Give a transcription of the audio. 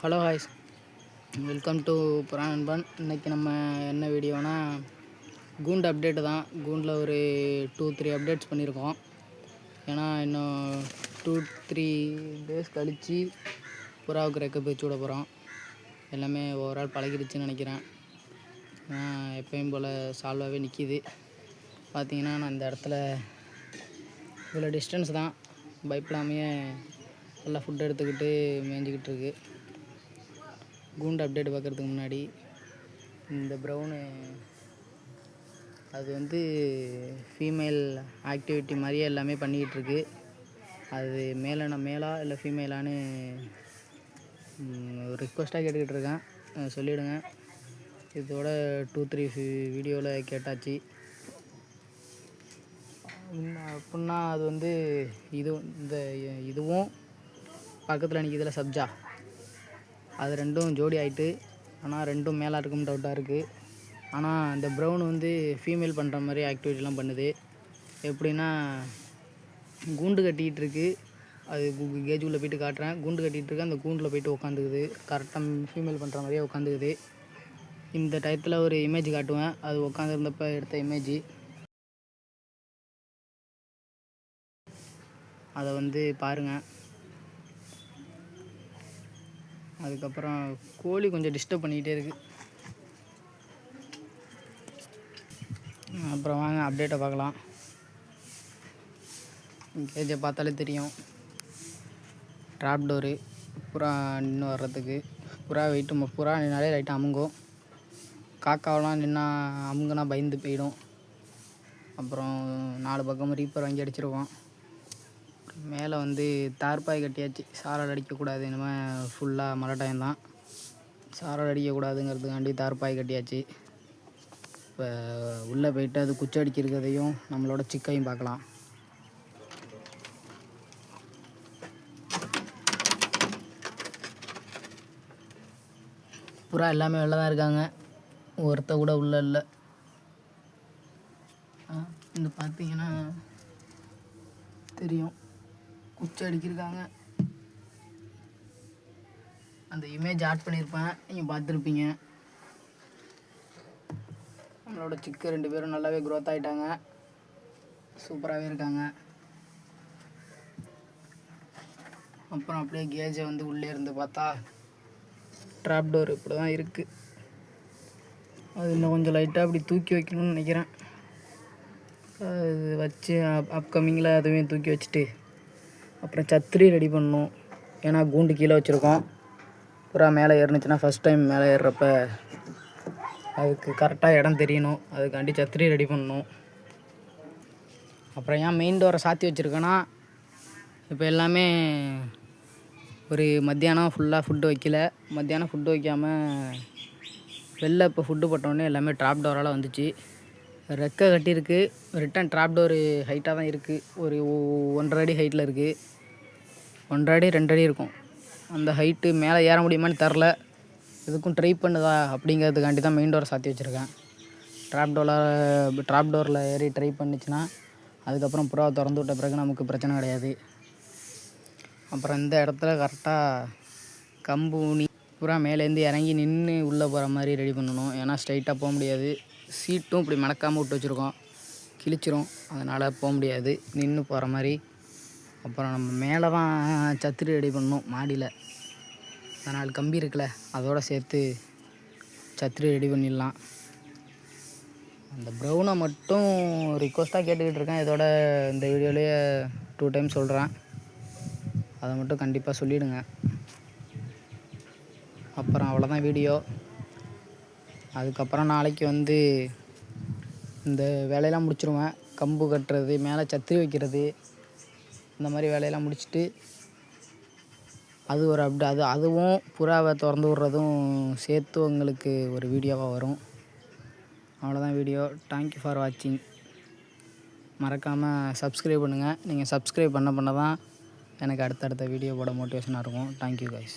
Hello ஹாய்ஸ் welcome to புராணன்பன் இன்றைக்கி நம்ம என்ன வீடியோனா கூண்டு அப்டேட்டு தான். கூண்டில் ஒரு டூ த்ரீ அப்டேட்ஸ் பண்ணியிருக்கோம் ஏன்னா இன்னும் டூ த்ரீ டேஸ் கழித்து புறாவுக்கு ரெக்க பிரித்து விட போகிறோம் எல்லாமே ஓவரால் பழகிடுச்சுன்னு நினைக்கிறேன். எப்பயும் போல் சால்வாகவே நிற்கிது பார்த்தீங்கன்னா நான் இந்த இடத்துல இவ்வளோ டிஸ்டன்ஸ் தான். பயப்படாமையே நல்லா ஃபுட் எடுத்துக்கிட்டு மேய்ஞ்சிக்கிட்டு இருக்கு. கூண்டு அப்டேட் பார்க்குறதுக்கு முன்னாடி இந்த ப்ரௌனு அது வந்து ஃபீமேல் ஆக்டிவிட்டி மாதிரியே எல்லாமே பண்ணிக்கிட்டு இருக்கு. அது மேலான மேலா இல்லை ஃபீமேலான்னு ரிக்வஸ்ட்டாக கேட்டுக்கிட்டு இருக்கேன். சொல்லிவிடுங்க இதோட டூ த்ரீ வீடியோவில் கேட்டாச்சு. அப்படின்னா அது வந்து இது இந்த இதுவும் பக்கத்தில் நிற்கிறதுல சப்ஜா. அது ரெண்டும் ஜோடி ஆகிட்டு ஆனால் ரெண்டும் மேலே இருக்கும் டவுட்டாக இருக்குது ஆனால் இந்த ப்ரௌன் வந்து ஃபீமேல் பண்ணுற மாதிரி ஆக்டிவிட்டிலாம் பண்ணுது. எப்படின்னா கூண்டு கட்டிக்கிட்டு இருக்கு. அது கேஜ் உள்ள போயிட்டு காட்டுறேன். கூண்டு கட்டிகிட்டு இருக்கு அந்த கூண்டில் போயிட்டு உட்காந்துக்குது கரெக்டாக ஃபீமேல் பண்ணுற மாதிரியே உட்காந்துக்குது இந்த டயத்தில் ஒரு இமேஜ் காட்டுவேன். அது உட்காந்துருந்தப்ப எடுத்த இமேஜ் அதை வந்து பாருங்கள் அதுக்கப்புறம் கோழி கொஞ்சம் டிஸ்டர்ப் பண்ணிக்கிட்டே இருக்குது அப்புறம் வாங்க அப்டேட்டை பார்க்கலாம். கேஜை பார்த்தாலே தெரியும். ட்ராப் டோரு புறா நின்று வர்றதுக்கு. புறா வெயிட்டு புறா நின்னாலே லைட்டாக அமுங்கும். காக்காவெலாம் நின்னா அமுங்கன்னா பயந்து போயிடும். அப்புறம் நாலு பக்கமும் ரீப்பர் வாங்கி அடிச்சிருவோம் மேலே வந்து தார்பாய் கட்டியாச்சு. சாரல் அடிக்கக்கூடாது. இனிமேல் ஃபுல்லாக மழை டைம் தான். சாரல் அடிக்கக்கூடாதுங்கிறதுக்காண்டி தார்பாய் கட்டியாச்சு. இப்போ உள்ளே போயிட்டு அது குச்சி அடிக்கிறதையும் நம்மளோட சிக்கையும் பார்க்கலாம். புறா எல்லாமே வெளில தான் இருக்காங்க. ஒருத்த கூட உள்ள இல்லை. இந்த பார்த்தீங்கன்னா தெரியும். குச்சி அடிக்கிருக்காங்க அந்த இமேஜ் ஆட் பண்ணியிருப்பேன் நீங்கள் பார்த்துருப்பீங்க. நம்மளோட சிக்கு ரெண்டு பேரும் நல்லாவே க்ரோத் ஆகிட்டாங்க சூப்பராகவே இருக்காங்க. அப்புறம் அப்படியே கேஜை வந்து உள்ளே இருந்து பார்த்தா ட்ராப் டோர் இப்படி தான் இருக்குது அது இன்னும் கொஞ்சம் லைட்டாக அப்படி தூக்கி வைக்கணும்னு நினைக்கிறேன். அது வச்சு அப் அப்கமிங்கில் அதுவே தூக்கி வச்சுட்டு அப்புறம் சத்திரி ரெடி பண்ணணும். ஏன்னா கூண்டு கீழே வச்சுருக்கோம். புறா மேலே ஏறுனுச்சுன்னா ஃபஸ்ட் டைம் மேலே ஏறுறப்ப அதுக்கு கரெக்டாக இடம் தெரியணும். அதுக்காண்டி சத்திரி ரெடி பண்ணணும். அப்புறம் ஏன் மெயின் டோரை சாத்தி வச்சுருக்கேன்னா இப்போ எல்லாமே ஒரு மத்தியானம் ஃபுல்லாக ஃபுட்டு வைக்கல. மத்தியானம் ஃபுட்டு வைக்காமல் வெளில இப்போ ஃபுட்டு போட்டோடனே எல்லாமே ட்ராப் டோரால் வந்துச்சு. ரெக்கை கட்டியிருக்கு. ரிட்டன் ட்ராப் டோரு ஹைட்டாக தான் இருக்குது ஒரு ஒன்றரை அடி ஹைட்டில் இருக்குது ஒன்றரை அடி ரெண்டு அடி இருக்கும். அந்த ஹைட்டு மேலே ஏற முடியுமான்னு தெரில. எதுக்கும் ட்ரை பண்ணுதா அப்படிங்கிறதுக்காண்டி தான் மெயின் டோரை சாத்தி வச்சுருக்கேன். ட்ராப் டோரில் ட்ராப் டோரில் ஏறி ட்ரை பண்ணுச்சுன்னா அதுக்கப்புறம் புறாவை திறந்து விட்ட பிறகு நமக்கு பிரச்சனை கிடையாது. அப்புறம் இந்த இடத்துல கரெக்டாக கம்பு ஊனி புறா மேலேருந்து இறங்கி நின்று உள்ளே போகிற மாதிரி ரெடி பண்ணணும். ஏன்னா ஸ்ட்ரைட்டாக போக முடியாது. சீட்டும் இப்படி மணக்காமல் விட்டு வச்சுருக்கோம். கிழிச்சிரும். அதனால் போக முடியாது. நின்று போகிற மாதிரி. அப்புறம் நம்ம மேலே தான் சத்திரி ரெடி பண்ணணும் மாடியில். அதனால் கம்பி இருக்குல்ல அதோட சேர்த்து சத்திரி ரெடி பண்ணிடலாம். அந்த ப்ரௌனை மட்டும் ரிக்வஸ்ட்டாக கேட்டுக்கிட்டு இருக்கேன். இதோட இந்த வீடியோலேயே டூ டைம் சொல்கிறேன் அதை மட்டும் கண்டிப்பாக சொல்லிவிடுங்க அப்புறம் அவ்வளோதான் வீடியோ அதுக்கப்புறம் நாளைக்கு வந்து இந்த வேலையெல்லாம் முடிச்சிருவேன். கம்பு கட்டுறது மேலே சத்திரி வைக்கிறது இந்த மாதிரி வேலையெல்லாம் முடிச்சுட்டு அது ஒரு அப்டே அது அதுவும் புறாவை திறந்து விட்றதும் சேர்த்து உங்களுக்கு ஒரு வீடியோவாக வரும். அவ்வளோதான் வீடியோ. தேங்க்யூ ஃபார் வாட்சிங் மறக்காமல் சப்ஸ்கிரைப் பண்ணுங்கள் நீங்கள் சப்ஸ்கிரைப் பண்ண பண்ண தான் எனக்கு அடுத்தடுத்த வீடியோ போட மோட்டிவேஷனாக இருக்கும். Thank you guys